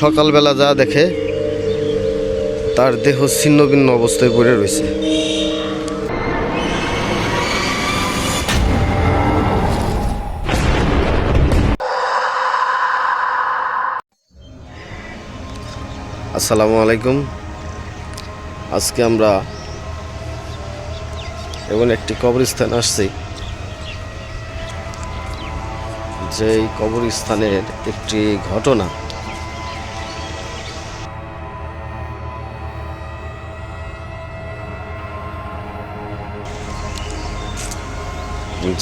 সকালবেলা যা দেখে তার দেহ ছিন্ন ভিন্ন অবস্থায় পড়ে রয়েছে। আসসালামু আলাইকুম। আজকে আমরা এমন একটি কবরস্থান আসছি, যেই কবরস্থানের একটি ঘটনা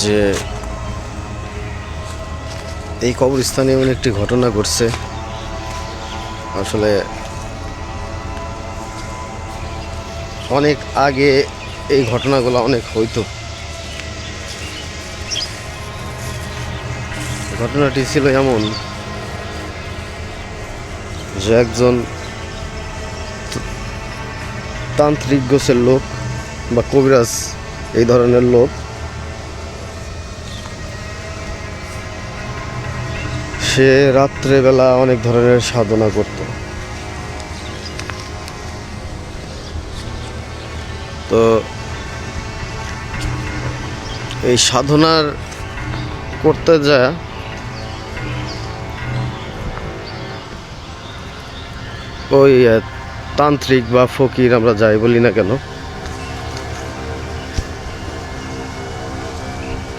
যে এই কবরস্থানে এমন একটি ঘটনা ঘটছে, আসলে অনেক আগে এই ঘটনাগুলো অনেক হইতো। ঘটনাটি ছিল এমন যে একজন তান্ত্রিক গোছের লোক বা কবিরাজ এই ধরনের লোক সে রাত্রেবেলা অনেক ধরনের সাধনা করত। তো এই সাধনার করতে যা ওই তান্ত্রিক বা ফকির আমরা যাই বলি না কেন?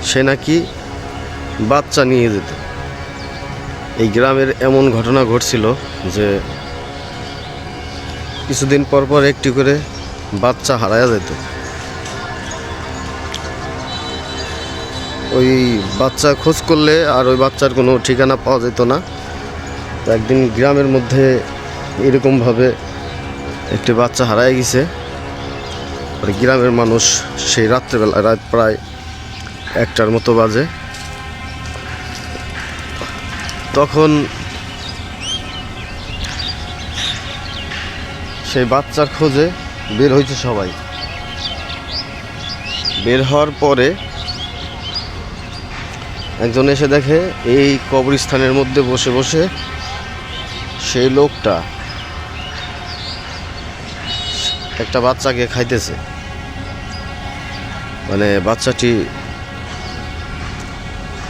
সে নাকি বাচ্চা নিয়ে যেত। এই গ্রামের এমন ঘটনা ঘটছিল যে কিছুদিন পর পর একটি করে বাচ্চা হারায়া যেত। ওই বাচ্চা খোঁজ করলে আর ওই বাচ্চার কোনো ঠিকানা পাওয়া যেত না। তো একদিন গ্রামের মধ্যে এরকমভাবে একটি বাচ্চা হারায় গেছে। গ্রামের মানুষ সেই রাত্রেবেলা, রাত প্রায় একটার মতো বাজে। তখন সেই বাচ্চার খোঁজে বের হয়েছে সবাই। বের হওয়ার পরে একজন এসে দেখে এই কবরস্থানের মধ্যে বসে বসে সেই লোকটা একটা বাচ্চাকে খাইতেছে। মানে বাচ্চাটি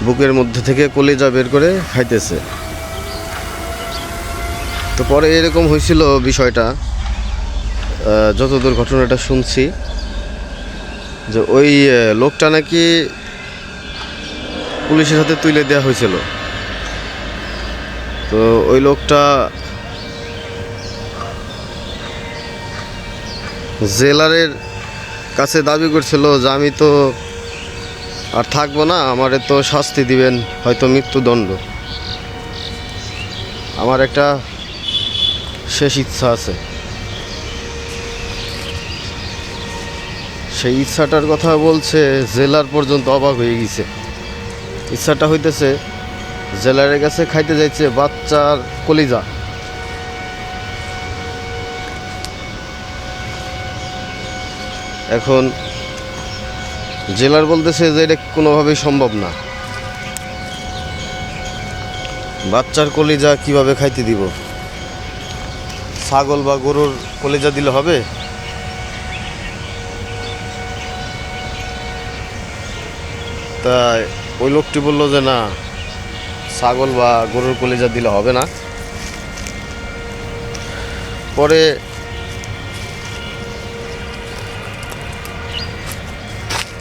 বুকের মধ্যে থেকে কলিজা বের করে খাইতেছে। তো পরে এরকম হয়েছিল বিষয়টা। যতদূর ঘটনাটা শুনছি, যে ওই লোকটা নাকি পুলিশের হাতে তুলে দেওয়া হয়েছিল। তো ওই লোকটা জেলারের কাছে দাবি করছিল যে আমি তো আর থাকব না, আমারে তো শাস্তি দিবেন, হয়তো মৃত্যুদণ্ড। আমার একটা শেষ ইচ্ছা আছে। সেই ইচ্ছাটার কথা বলছে, জেলার পর্যন্ত অবাক হয়ে গেছে। ইচ্ছাটা হইতেছে জেলারের কাছে খাইতে যাইছে বাচ্চার কলিজা। এখন জেলার বলতেছে যে এটা কোনোভাবেই সম্ভব না। বাচ্চার কলিজা কীভাবে খাইতে দিব? ছাগল বা গরুর কলিজা দিলে হবে? তাই ওই লোকটি বলল যে না, ছাগল বা গরুর কলিজা দিলে হবে না। পরে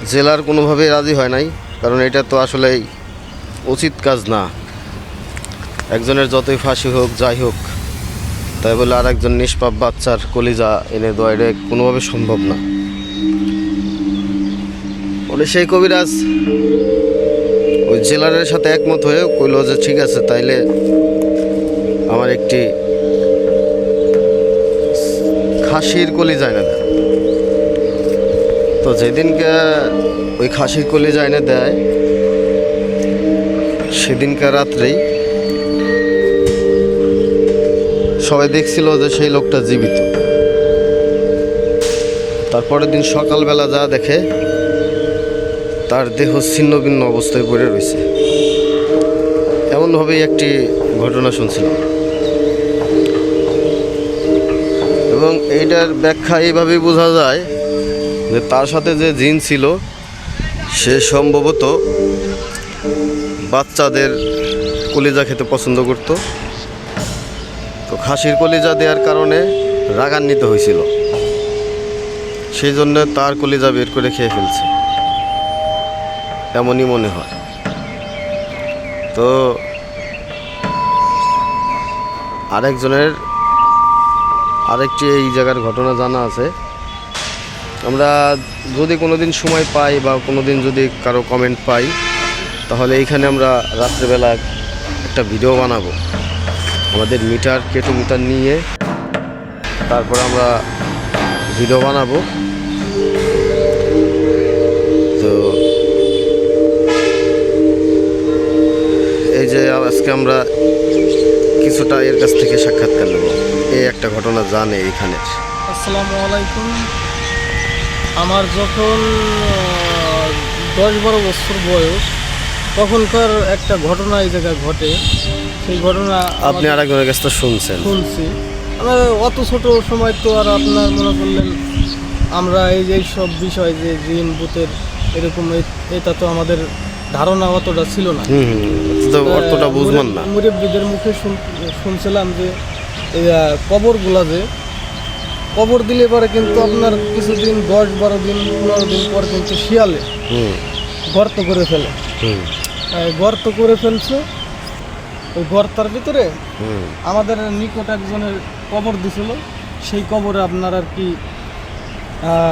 জেলার কোনোভাবে রাজি হয় নাই, কারণ এটা তো আসলেই উচিত কাজ না। একজনের যতই ফাঁসি হোক, যাই হোক, তাই বলে আর একজন নিষ্পাপ বাচ্চার কলিজা এনে দেওয়া, এটা কোনোভাবে সম্ভব না। বলে সেই কবিরাজ ওই জেলারের সাথে একমত হয়ে কইল যে ঠিক আছে, তাইলে আমার একটি খাসির কলিজা এনে দেয় তো যেদিনকে ওই খাসির কলিজা এনে দেয় সেদিনকার রাত্রেই সবাই দেখছিল যে সেই লোকটা জীবিত। তারপরের দিন সকালবেলা যা দেখে, তার দেহ ছিন্ন ভিন্ন অবস্থায় পড়ে রয়েছে। এমনভাবেই একটি ঘটনা শুনছিলাম। এইটার ব্যাখ্যা এইভাবেই বোঝা যায় যে তার সাথে যে জিন ছিল, সে সম্ভবত বাচ্চাদের কলিজা খেতে পছন্দ করত। তো খাসির কলিজা দেওয়ার কারণে রাগান্বিত হয়েছিল। সেই জন্য তার কলিজা বের করে খেয়ে ফেলছে। এমনই মনে হয়। তো আরেকজনের আরেকটি এই জায়গার ঘটনা জানা আছে। আমরা যদি কোনো দিন সময় পাই বা কোনো দিন যদি কারও কমেন্ট পাই, তাহলে এইখানে আমরা রাত্রেবেলা একটা ভিডিও বানাবো। আমাদের মিটার কেটু মিটার নিয়ে তারপর আমরা ভিডিও বানাবো। তো এই যে আজকে আমরা কিছুটা এর কাছ থেকে সাক্ষাৎকার নেব। এই একটা ঘটনা জানে এইখানের আসসালামু আলাইকুম। আমার যখন দশ বারো বছর বয়স তখনকার একটা ঘটনা এই জায়গায় ঘটে। সেই ঘটনা আপনি আরেকজনের কাছ থেকে শুনছেন। শুনছি। আমরা অত ছোট সময় তো আর আপনার মনে করলেন আমরা এই যে সব বিষয় যে জিন ভূতের এরকম এটা তো আমাদের ধারণা অতটা ছিল না। অর্থটা বুঝবেন না। মুরব্বীদের মুখে শুন- শুনছিলাম যে কবরগুলা যে কবর দিলে পরে কিন্তু আপনার কিছুদিন দশ বারো দিন পনেরো দিন পর কিন্তু শিয়ালে গর্ত করে ফেলে। গর্ত করে ফেলছে ওই গর্তার ভিতরে আমাদের নিকট একজনের কবর দিছিল। সেই কবরে আপনার আর কি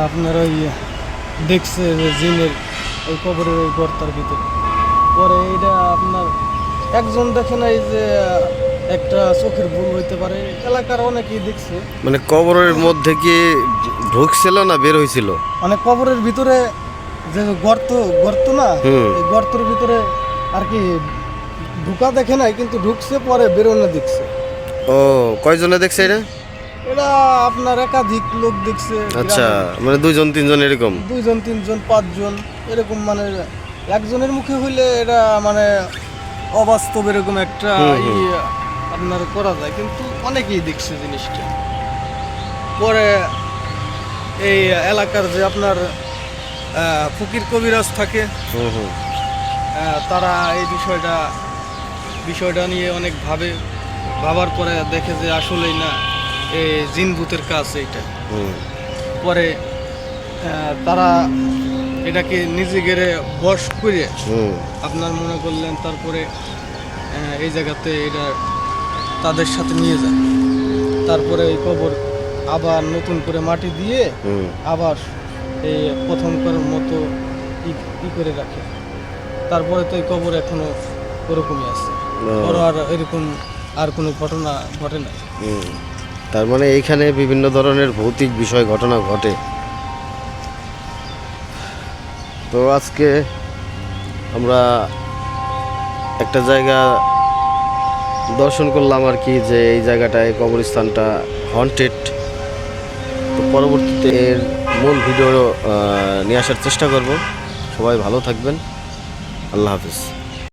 আপনার ওই দেখছে যে জিনের ওই কবরের ওই গর্তার ভিতরে। পরে এটা আপনার একজন দেখে নাই যে একটা চোখের ভুল হইতে পারে এলাকার অনেকেই দেখছে। মানে কবরের মধ্যে কি ঢুকছিল না বের হয়েছিল মানে কবরের ভিতরে যে গর্ত গর্ত না। এই গর্তের ভিতরে আর কি ঢুকা দেখে নাই কিন্তু ঢুকছে পরে বেরোনো দেখছে। ও কয়জনে দেখছে এটা? এটা আপনার একাধিক লোক দেখছে আচ্ছা মানে দুইজন তিনজন এরকম? দুইজন তিনজন পাঁচজন এরকম মানে একজনের মুখে হইলে এটা মানে অবাস্তব এরকম একটা হুম, হুম। ই আপনার করা যায় কিন্তু অনেকেই দেখছে জিনিসটা। পরে এই এলাকার যে আপনার ফকির কবিরাজ থাকে তারা এই বিষয়টা বিষয়টা নিয়ে অনেক ভাবে ভাবার পরে দেখে যে আসলেই না এই জিন ভূতের কাজ এইটা। পরে তারা এটাকে নিজে গেড়ে বশ করে আপনার মনে করলেন তারপরে এই জায়গাতে এটা তাদের সাথে নিয়ে যায়। তারপরে এই কবর আবার নতুন করে মাটি দিয়ে আবার এই প্রথমকার মতো ই- করে রাখে। তারপরে তো এই কবর এখনও ওরকমই আছে। বড় আর এরকম আর কোনো ঘটনা ঘটে না তার মানে এইখানে বিভিন্ন ধরনের ভৌতিক বিষয় ঘটনা ঘটে। তো আজকে আমরা একটা জায়গা দর্শন করলাম আর কি যে এই জায়গাটায় কবরস্থানটা হন্টেড তো পরবর্তীতে এর মূল ভিডিও নিয়ে আসার চেষ্টা করব। সবাই ভালো থাকবেন। আল্লাহ হাফিজ।